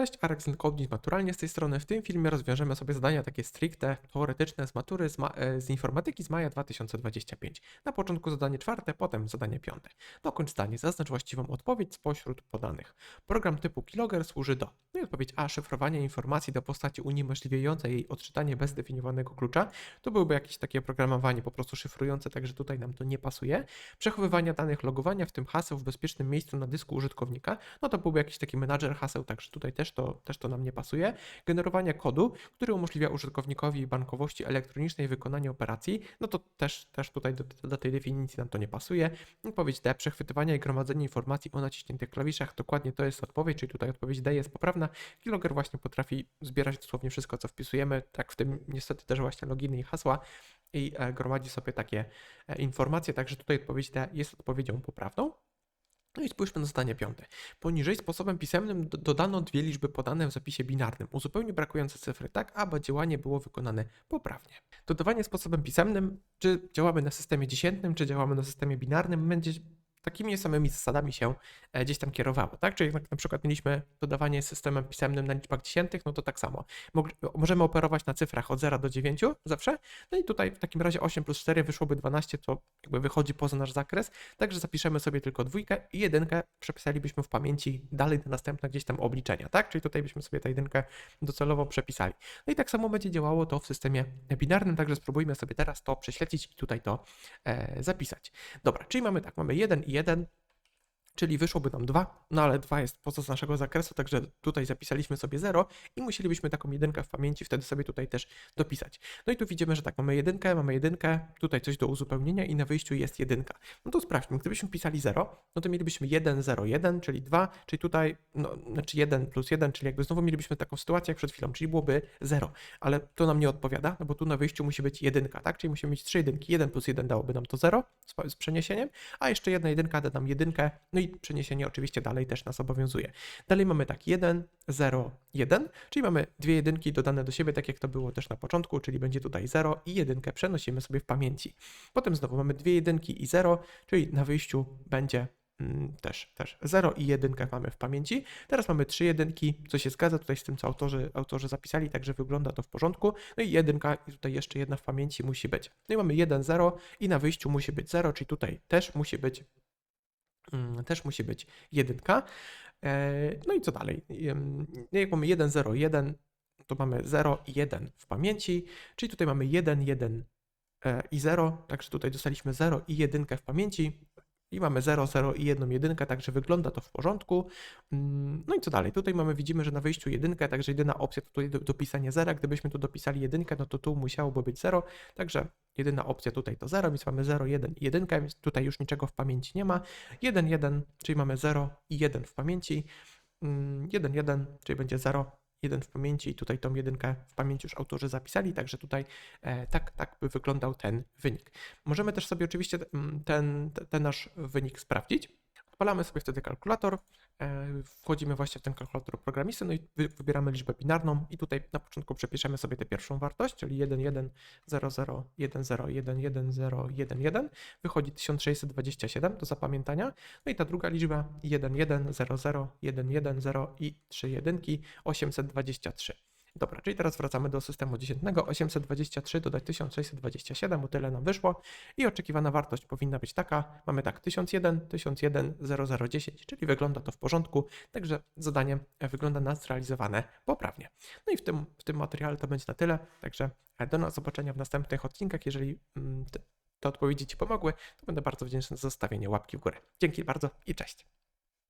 Cześć, Arek z Encoding naturalnie z tej strony. W tym filmie rozwiążemy sobie zadania takie stricte teoretyczne z matury z, ma- e, z informatyki z maja 2025. Na początku zadanie czwarte, potem zadanie piąte. Dokończ zdanie, zaznacz właściwą odpowiedź spośród podanych. Program typu Keylogger służy do no i odpowiedź A. Szyfrowania informacji do postaci uniemożliwiającej jej odczytanie bez zdefiniowanego klucza. To byłoby jakieś takie oprogramowanie po prostu szyfrujące, także tutaj nam to nie pasuje. Przechowywania danych logowania, w tym haseł w bezpiecznym miejscu na dysku użytkownika. No to byłby jakiś taki menadżer haseł, także tutaj też to, też to nam nie pasuje. Generowanie kodu, który umożliwia użytkownikowi bankowości elektronicznej wykonanie operacji. No to też, też tutaj do, do tej definicji nam to nie pasuje. Odpowiedź D. Przechwytywanie i gromadzenie informacji o naciśniętych klawiszach. Dokładnie to jest odpowiedź, czyli tutaj odpowiedź D jest poprawna. Keylogger właśnie potrafi zbierać dosłownie wszystko, co wpisujemy. Tak w tym niestety też właśnie loginy i hasła i e, gromadzi sobie takie e, informacje, także tutaj odpowiedź D jest odpowiedzią poprawną. No i spójrzmy na zadanie piąte. Poniżej sposobem pisemnym do- dodano dwie liczby podane w zapisie binarnym. Uzupełnij brakujące cyfry tak, aby działanie było wykonane poprawnie. Dodawanie sposobem pisemnym, czy działamy na systemie dziesiętnym, czy działamy na systemie binarnym, będzie takimi samymi zasadami się e, gdzieś tam kierowało, tak? Czyli jak na przykład mieliśmy dodawanie systemem pisemnym na liczbach dziesiętnych, no to tak samo. Możemy operować na cyfrach od 0 do 9 zawsze, no i tutaj w takim razie 8 plus 4 wyszłoby 12, to jakby wychodzi poza nasz zakres, także zapiszemy sobie tylko dwójkę i jedynkę przepisalibyśmy w pamięci dalej na następne gdzieś tam obliczenia, tak? Czyli tutaj byśmy sobie tę jedynkę docelowo przepisali. No i tak samo będzie działało to w systemie binarnym, także spróbujmy sobie teraz to prześledzić i tutaj to e, zapisać. Dobra, czyli mamy tak, mamy 1 1, czyli wyszłoby nam 2, no ale 2 jest poza naszego zakresu, także tutaj zapisaliśmy sobie 0 i musielibyśmy taką jedynkę w pamięci wtedy sobie tutaj też dopisać. No i tu widzimy, że tak, mamy jedynkę, mamy jedynkę, tutaj coś do uzupełnienia i na wyjściu jest jedynka. No to sprawdźmy, gdybyśmy pisali 0, no to mielibyśmy 1, 0, 1, czyli 2, czyli tutaj, no, znaczy 1 plus 1, czyli jakby znowu mielibyśmy taką sytuację jak przed chwilą, czyli byłoby 0, ale to nam nie odpowiada, no bo tu na wyjściu musi być jedynka, tak? Czyli musimy mieć 3 jedynki, 1 plus 1 dałoby nam to 0 z, z przeniesieniem, a jeszcze jedna jedynka da nam jedynkę, no i przeniesienie oczywiście dalej też nas obowiązuje. Dalej mamy tak 1, 0, 1, czyli mamy dwie jedynki dodane do siebie, tak jak to było też na początku, czyli będzie tutaj 0 i jedynkę przenosimy sobie w pamięci. Potem znowu mamy dwie jedynki i 0, czyli na wyjściu będzie mm, też, też 0 i jedynkę mamy w pamięci. Teraz mamy trzy jedynki, co się zgadza tutaj z tym, co autorzy, autorzy zapisali, także wygląda to w porządku. No i jedynka i tutaj jeszcze jedna w pamięci musi być. No i mamy 1, 0 i na wyjściu musi być 0, czyli tutaj też musi być też musi być jedynka. E, No i co dalej? Jak mamy 1, 0, 1, to mamy 0 i 1 w pamięci, czyli tutaj mamy 1, 1 e, i 0, także tutaj dostaliśmy 0 i 1 w pamięci. I mamy 0, 0 i 1 jedynkę, także wygląda to w porządku. Mm, No i co dalej? Tutaj mamy, widzimy, że na wyjściu jedynkę, także jedyna opcja to tutaj do, dopisanie 0. Gdybyśmy tu dopisali jedynkę, no to tu musiałoby być 0, także jedyna opcja tutaj to 0, więc mamy 0, 1 i 1, więc tutaj już niczego w pamięci nie ma. 1, 1, czyli mamy 0 i 1 w pamięci. Mm, 1, 1, czyli będzie 0, 1 w pamięci i tutaj tą jedynkę w pamięci już autorzy zapisali, także tutaj e, tak, tak by wyglądał ten wynik. Możemy też sobie oczywiście mm, ten, ten nasz wynik sprawdzić. Odpalamy sobie wtedy kalkulator, e, wchodzimy właśnie w ten kalkulator programisty, no i wy- wybieramy liczbę binarną i tutaj na początku przepiszemy sobie tę pierwszą wartość, czyli 1, 1, 0, 0, 1, 0, 1, 1, 0, 1, 1. Wychodzi 1627 do zapamiętania. No i ta druga liczba 1, 1, 0, 0, 1, 1, 0 i 3 jedynki 823. Dobra, czyli teraz wracamy do systemu dziesiętnego. 823 dodać 1627, bo tyle nam wyszło. I oczekiwana wartość powinna być taka. Mamy tak 1001, 1001, 0010, czyli wygląda to w porządku. Także zadanie wygląda na zrealizowane poprawnie. No i w tym, w tym materiale to będzie na tyle. Także do zobaczenia w następnych odcinkach. Jeżeli mm, te odpowiedzi Ci pomogły, to będę bardzo wdzięczny za zostawienie łapki w górę. Dzięki bardzo i cześć.